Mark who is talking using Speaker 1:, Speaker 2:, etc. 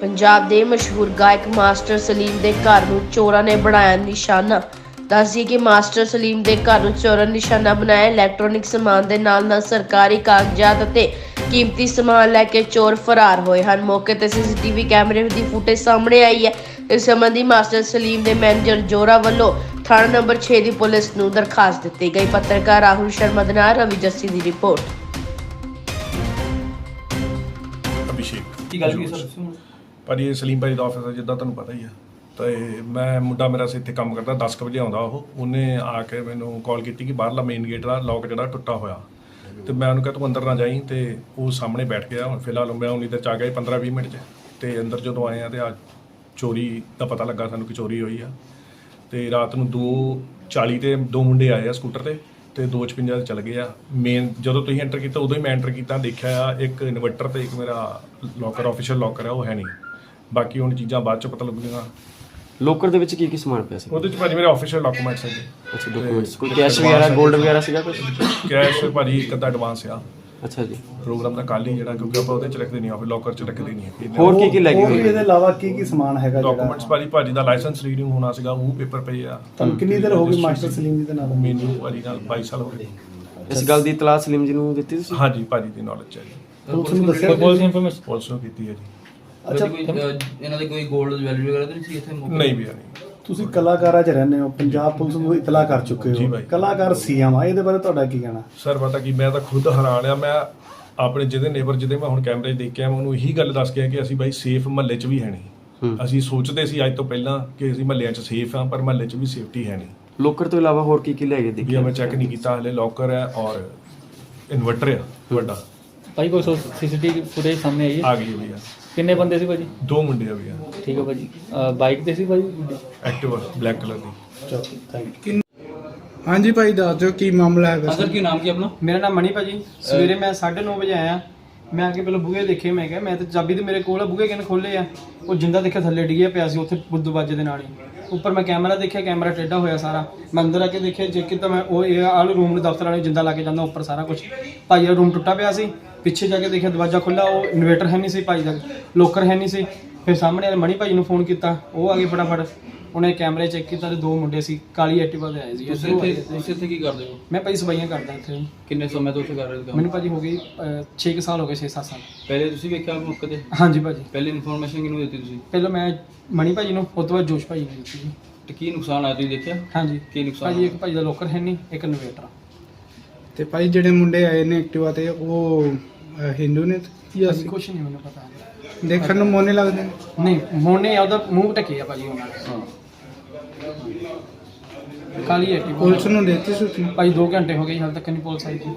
Speaker 1: ਪੰਜਾਬ ਦੇ ਮਸ਼ਹੂਰ ਗਾਇਕ ਮਾਸਟਰ ਸਲੀਮ ਦੇ ਘਰ ਨੂੰ ਚੋਰਾਂ ਨੇ ਬਣਾਇਆ ਨਿਸ਼ਾਨਾ। ਦੱਸਦੀ ਕਿ ਮਾਸਟਰ ਸਲੀਮ ਦੇ ਘਰ ਨੂੰ ਚੋਰਾਂ ਨੇ ਨਿਸ਼ਾਨਾ ਬਣਾਇਆ। ਇਲੈਕਟ੍ਰੋਨਿਕ ਸਮਾਨ ਦੇ ਨਾਲ ਨਾਲ ਸਰਕਾਰੀ ਕਾਗਜ਼ਾਤ ਅਤੇ ਕੀਮਤੀ ਸਮਾਨ ਲੈ ਕੇ ਚੋਰ ਫਰਾਰ ਹੋਏ ਹਨ। ਮੌਕੇ ਤੇ ਸੀਸੀਟੀਵੀ ਕੈਮਰੇ ਦੀ ਫੁਟੇਜ ਸਾਹਮਣੇ ਆਈ ਹੈ। ਇਸ ਸੰਬੰਧੀ ਮਾਸਟਰ ਸਲੀਮ ਦੇ ਮੈਨੇਜਰ ਜੋਰਾ ਵੱਲੋਂ ਥਾਣਾ ਨੰਬਰ 6 ਦੀ ਪੁਲਿਸ ਨੂੰ ਦਰਖਾਸਤ ਦਿੱਤੀ ਗਈ। ਪੱਤਰਕਾਰ ਰਾਹੁਲ ਸ਼ਰਮਾ ਦੇ ਨਾਲ ਰਵੀ ਜੱਸੀ ਦੀ ਰਿਪੋਰਟ।
Speaker 2: ਅਭਿਸ਼ੇਕ।
Speaker 3: ਕੀ ਗੱਲ ਕੀ ਸਰ?
Speaker 2: ਭਾਜੀ ਇਹ ਸਲੀਮ ਭਾਜੀ ਦਾ ਆਫਿਸ ਹੈ ਜਿੱਦਾਂ ਤੁਹਾਨੂੰ ਪਤਾ ਹੀ ਆ। ਤੇ ਮੈਂ, ਮੁੰਡਾ ਮੇਰਾ ਇੱਥੇ ਕੰਮ ਕਰਦਾ 10 ਕੁ ਵਜੇ ਆਉਂਦਾ ਉਹ। ਉਹਨੇ ਆ ਕੇ ਮੈਨੂੰ ਕਾਲ ਕੀਤੀ ਕਿ ਬਾਹਰਲਾ ਮੇਨ ਗੇਟ ਦਾ ਲੋਕ ਜਿਹੜਾ ਟੁੱਟਾ ਹੋਇਆ। ਤੇ ਮੈਂ ਉਹਨੂੰ ਕਿਹਾ, ਤੂੰ ਅੰਦਰ ਨਾ ਜਾਈਂ। ਤੇ ਉਹ ਸਾਹਮਣੇ ਬੈਠ ਗਿਆ। ਹੁਣ ਫਿਲਹਾਲ ਮੈਂ ਉਨੀ ਦੇਰ ਚ ਆ ਗਿਆ 15-20 ਮਿੰਟ ਚ। ਤੇ ਅੰਦਰ ਜਦੋਂ ਆਏ ਆ ਤੇ ਆ ਚੋਰੀ ਦਾ ਪਤਾ ਲੱਗਾ ਸਾਨੂੰ ਕਿ ਚੋਰੀ ਹੋਈ ਆ। ਤੇ ਰਾਤ ਨੂੰ 2:40 ਤੇ ਦੋ ਮੁੰਡੇ ਆਏ ਆ ਸਕੂਟਰ ਤੇ ਤੇ 2:56 ਤੇ ਚਲ ਗਏ ਆ। ਮੇਨ ਜਦੋਂ ਤੁਸੀਂ ਐਂਟਰ ਕੀਤਾ, ਉਦੋਂ ਹੀ ਮੈਂ ਐਂਟਰ ਕੀਤਾ। ਦੇਖਿਆ ਆ, ਇੱਕ ਇਨਵਰਟਰ ਤੇ ਇੱਕ ਮੇਰਾ ਲੋਕਰ ਆਫੀਸ਼ੀਅਲ ਲੋਕਰ ਆ, ਉਹ ਹੈ ਨਹੀਂ। ਬਾਕੀ ਹੁਣ ਚੀਜ਼ਾਂ ਬਾਅਦ ਚ ਪਤਾ ਲੱਗੂਗੀਆਂ।
Speaker 4: ਲੋਕਰ ਦੇ ਵਿੱਚ ਕੀ ਕੀ ਸਮਾਨ ਪਿਆ ਸੀ?
Speaker 2: ਉਹਦੇ ਚ ਭਾਜੀ ਮੇਰੇ ਆਫੀਸ਼ੀਅਲ ਡਾਕੂਮੈਂਟਸ ਹੈਗੇ।
Speaker 4: ਅੱਛਾ ਡਾਕੂਮੈਂਟਸ ਕੋਈ ਕੈਸ਼ ਵਗੈਰਾ 골ਡ ਵਗੈਰਾ ਸੀਗਾ ਕੁਝ
Speaker 2: ਕੈਸ਼ ਭਾਜੀ ਇੱਕ ਅੱਧਾ ਐਡਵਾਂਸ ਆ।
Speaker 4: ਅੱਛਾ ਜੀ।
Speaker 2: ਪ੍ਰੋਗਰਾਮ ਦਾ ਕੱਲ ਹੀ ਜਿਹੜਾ ਕਿਉਂਕਿ ਆਪਾਂ ਉਹਦੇ ਚ ਰੱਖਦੇ ਨਹੀਂ ਆ ਲੋਕਰ ਚ ਰੱਖਦੇ ਨਹੀਂ ਹੈ
Speaker 4: ਹੋਰ ਕੀ ਕੀ ਲੈ ਕੇ
Speaker 5: ਹੋਰ ਵੀ
Speaker 4: ਗਏ
Speaker 5: ਇਹਦੇ ਇਲਾਵਾ ਕੀ ਕੀ ਸਮਾਨ ਹੈਗਾ
Speaker 2: ਡਾਕੂਮੈਂਟਸ ਭਾਜੀ ਭਾਜੀ ਦਾ ਲਾਇਸੈਂਸ ਰੀਡਿੰਗ ਹੋਣਾ ਸੀਗਾ ਉਹ ਪੇਪਰ ਪਏ ਆ।
Speaker 5: ਤੁਹਾਨੂੰ ਕਿੰਨੀ ਦੇਰ ਹੋ ਗਈ ਮਾਸਟਰ ਸਲੀਮ ਜੀ ਦੇ ਨਾਲ?
Speaker 2: ਮੈਨੂੰ ਭਾਜੀ ਨਾਲ 22 ਸਾਲ ਹੋ ਗਏ।
Speaker 4: ਇਸ ਗੱਲ ਦੀ ਇਤਲਾਹ ਸਲੀਮ ਜੀ ਨੂੰ ਦਿੱਤੀ ਤੁਸੀਂ?
Speaker 2: ਹਾਂਜੀ ਭਾਜੀ ਦੀ ਨੌਲੇਜ ਹੈ ਜੀ।
Speaker 5: ਪੁਲਿਸ ਨੂੰ ਦੱਸਿਆ
Speaker 3: ਪੁਲਿਸ ਇਨਫੋਰਮੇਸ਼ਨ
Speaker 2: ਪੁਲਿਸ ਨੂੰ ਕੀਤੀ ਹੈ ਜੀ।
Speaker 5: ਅੱਛਾ
Speaker 3: ਕੋਈ ਅਹ, ਇਹਨਾਂ ਦੇ ਕੋਈ 골ਡ ਜਵੈਲਰੀ ਵਗੈਰਾ ਤਾਂ ਨਹੀਂ ਸੀ ਇੱਥੇ ਮੌਕੇ
Speaker 2: ਨਹੀਂ ਵੀ ਨਹੀਂ।
Speaker 5: ਤੁਸੀਂ ਕਲਾਕਾਰਾਂ 'ਚ ਰਹਿੰਦੇ ਹੋ ਪੰਜਾਬ ਪੁਲਿਸ ਨੂੰ ਇਤਲਾਹ ਕਰ ਚੁੱਕੇ
Speaker 2: ਜੀ
Speaker 5: ਹੋ।
Speaker 2: ਬਾਈ।
Speaker 5: ਕਲਾਕਾਰ ਸੀਐਮ ਆ ਇਹਦੇ ਬਾਰੇ ਤੁਹਾਡਾ ਕੀ ਕਹਿਣਾ?
Speaker 2: ਸਰ ਪਤਾ ਕੀ ਮੈਂ ਤਾਂ ਖੁਦ ਹੈਰਾਨ ਆ ਮੈਂ ਆਪਣੇ ਜਿਹਦੇ ਨੇਬਰ ਜਿਹਦੇ ਮੈਂ ਹੁਣ ਕੈਮਰੇ 'ਚ ਦੇਖਿਆ ਮੈਂ ਉਹਨੂੰ ਇਹੀ ਗੱਲ ਦੱਸ ਕੇ ਆਇਆ ਕਿ ਅਸੀਂ ਬਾਈ ਸੇਫ ਮਹੱਲੇ 'ਚ ਵੀ ਹੈ ਨਹੀਂ। ਅਸੀਂ ਸੋਚਦੇ ਸੀ ਅੱਜ ਤੋਂ ਪਹਿਲਾਂ ਕਿ ਅਸੀਂ ਮਹੱਲਿਆਂ 'ਚ ਸੇਫ ਆ ਪਰ ਮਹੱਲੇ 'ਚ ਵੀ ਸੇਫਟੀ ਹੈ ਨਹੀਂ।
Speaker 4: ਲੋਕਰ ਤੋਂ ਇਲਾਵਾ ਹੋਰ ਕੀ ਕੀ ਲੈ ਕੇ
Speaker 2: ਵੀ
Speaker 4: ਦੇਖਿਆ
Speaker 2: ਮੈਂ ਚੈੱਕ ਨਹੀਂ ਕੀਤਾ ਹਲੇ ਲੋਕਰ ਹੈ ਔਰ ਇਨਵਰਟਰ ਆ ਵੱਡਾ।
Speaker 6: ਭਾਈ ਕੋਈ ਸੀਸੀਟੀਵੀ ਫੁਟੇਜ ਸਾਹਮਣੇ ਆਈ ਹੈ?
Speaker 2: ਆ ਗਈ ਵੀ ਆ
Speaker 6: ਕਿੰਨੇ ਬੰਦੇ ਸੀ ਭਾਜੀ?
Speaker 2: ਦੋ ਮੁੰਡੇ ਆ ਵੀ ਆ
Speaker 6: ਠੀਕ ਹੈ ਭਾਜੀ। ਬਾਈਕ ਤੇ ਸੀ ਭਾਜੀ?
Speaker 2: ਐਕਟਿਵਾ ਬਲੈਕ ਕਲਰ ਦੀ।
Speaker 5: ਚਲੋ ਥੈਂਕ ਯੂ
Speaker 7: ਹਾਂਜੀ ਭਾਈ ਦੱਸ ਦਿਓ ਕੀ ਮਾਮਲਾ
Speaker 3: ਹਾਂ ਸਰ ਕੀ ਨਾਮ ਕੀ ਆਪਣਾ?
Speaker 7: ਮੇਰਾ ਨਾਮ ਮਣੀ ਭਾਜੀ। ਸਵੇਰੇ ਮੈਂ 9:30 ਵਜੇ ਆਇਆ। ਮੈਂ ਆ ਕੇ ਪਹਿਲਾਂ ਬੂਹੇ ਦੇਖੇ ਮੈਂ ਕਿਹਾ ਮੈਂ ਤੇ ਚਾਬੀ ਤੇ ਮੇਰੇ ਕੋਲ ਆ ਬੂਹੇ ਕਿਨ ਖੋਲੇ ਆ? ਉਹ ਜਿੰਦਾ ਦੇਖਿਆ ਥੱਲੇ ਡਿੱਗਿਆ ਪਿਆ ਸੀ ਉੱਥੇ ਬੁੱਧੂ ਬਾਜੇ ਦੇ ਨਾਲ ਹੀ। ਉੱਪਰ ਮੈਂ ਕੈਮਰਾ ਦੇਖਿਆ ਕੈਮਰਾ ਟੇਢਾ ਹੋਇਆ ਸਾਰਾ। ਮੈਂ ਅੰਦਰ ਆ ਕੇ ਦੇਖਿਆ ਜੇ ਕਿ ਤਾਂ ਮੈਂ ਉਹ ਇਹ ਆਲ ਰੂਮ ਨੂੰ ਦਫ਼ਤਰ ਵਾਲੇ ਜਿੰਦਾ ਲਾ ਕੇ ਜਾਂਦਾ ਉੱਪਰ ਸਾਰਾ ਕੁਝ ਭਾਈ ਦਾ ਰੂਮ ਟੁੱਟਾ ਪਿਆ ਸੀ। ਪਿੱਛੇ ਜਾ ਕੇ ਦੇਖਿਆ ਦਰਵਾਜ਼ਾ ਖੁੱਲਾ ਉਹ ਇਨਵੇਟਰ ਹੈ ਨਹੀਂ ਸੀ ਭਾਈ ਦਾ ਲੋਕਰ ਹੈ ਨਹੀਂ ਸੀ। ਫਿਰ ਸਾਹਮਣੇ ਵਾਲੇ ਮਣੀ ਭਾਈ ਨੂੰ ਫੋਨ ਕੀਤਾ ਉਹ ਆ ਗਏ ਫਟਾਫਟ। ਉਹਨੇ ਕੈਮਰੇ ਚੈੱਕ ਕੀਤਾ ਤੇ ਦੋ ਮੁੰਡੇ ਸੀ ਕਾਲੀ ਐਕਟਿਵਾ ਤੇ ਆਏ ਸੀ।
Speaker 3: ਤੁਸੀਂ ਇੱਥੇ ਤੁਸੀਂ ਇੱਥੇ ਕੀ ਕਰਦੇ ਹੋ?
Speaker 7: ਮੈਂ ਭਾਈ ਸਫਾਈਆਂ ਕਰਦਾ ਇੱਥੇ।
Speaker 3: ਕਿੰਨੇ ਸਮੇਂ ਤੋਂ ਉੱਥੇ ਕਰ ਰਹੇ ਹੋ
Speaker 7: ਮੈਨੂੰ ਭਾਜੀ ਹੋ ਗਈ 6 ਸਾਲ ਹੋ ਗਏ 6-7 ਸਾਲ।
Speaker 3: ਪਹਿਲੇ ਤੁਸੀਂ ਵੇਖਿਆ ਮੌਕੇ ਤੇ?
Speaker 7: ਹਾਂਜੀ ਭਾਜੀ।
Speaker 3: ਪਹਿਲੇ ਇਨਫੋਰਮੇਸ਼ਨ ਕਿਹਨੂੰ ਦਿੱਤੀ ਤੁਸੀਂ?
Speaker 7: ਪਹਿਲਾਂ ਮੈਂ ਮਣੀ ਭਾਜੀ ਨੂੰ ਉਸ ਤੋਂ ਬਾਅਦ ਜੋਸ਼ ਭਾਜੀ ਨੂੰ ਦਿੱਤੀ।
Speaker 3: ਤੇ ਕੀ ਨੁਕਸਾਨ ਆਇਆ ਤੁਸੀਂ ਦੇਖਿਆ?
Speaker 7: ਹਾਂਜੀ।
Speaker 3: ਕੀ ਨੁਕਸਾਨ
Speaker 7: ਭਾਜੀ ਇੱਕ ਭਾਜੀ ਦਾ ਲੋਕਰ ਹੈ ਨਹੀਂ ਇੱਕ ਇਨਵੇਟਰ ਤੇ ਭਾਈ ਜਿਹੜੇ ਮੁੰਡੇ ਆਏ ਨੇ ਐਕਟਿਵਾ ਤੇ ਉਹ ਅਹ, ਹਿੰਦੂ ਨੇ ਜਾਂ ਸਿੱਖ? ਕੁਛ ਨਹੀਂ ਮੈਨੂੰ ਪਤਾ। ਦੇਖਣ ਨੂੰ ਮੋਨੇ ਲੱਗਦੇ ਨੇ? ਨਹੀਂ ਮੋਨੇ ਉਹਦਾ ਮੂੰਹ ਢੱਕਿਆ ਭਾਜੀ ਉਹਨਾਂ ਨੇ। ਕਾਲੀ ਐਕਟਿਵਾ। ਪੁਲਿਸ ਨੂੰ ਦਿੱਤੀ ਸੂਚਨਾ ਭਾਜੀ 2 ਘੰਟੇ ਹੋ ਗਏ ਹਾਲ ਤੱਕ ਨਹੀਂ ਪੁਲਿਸ ਆਈ ਜੀ।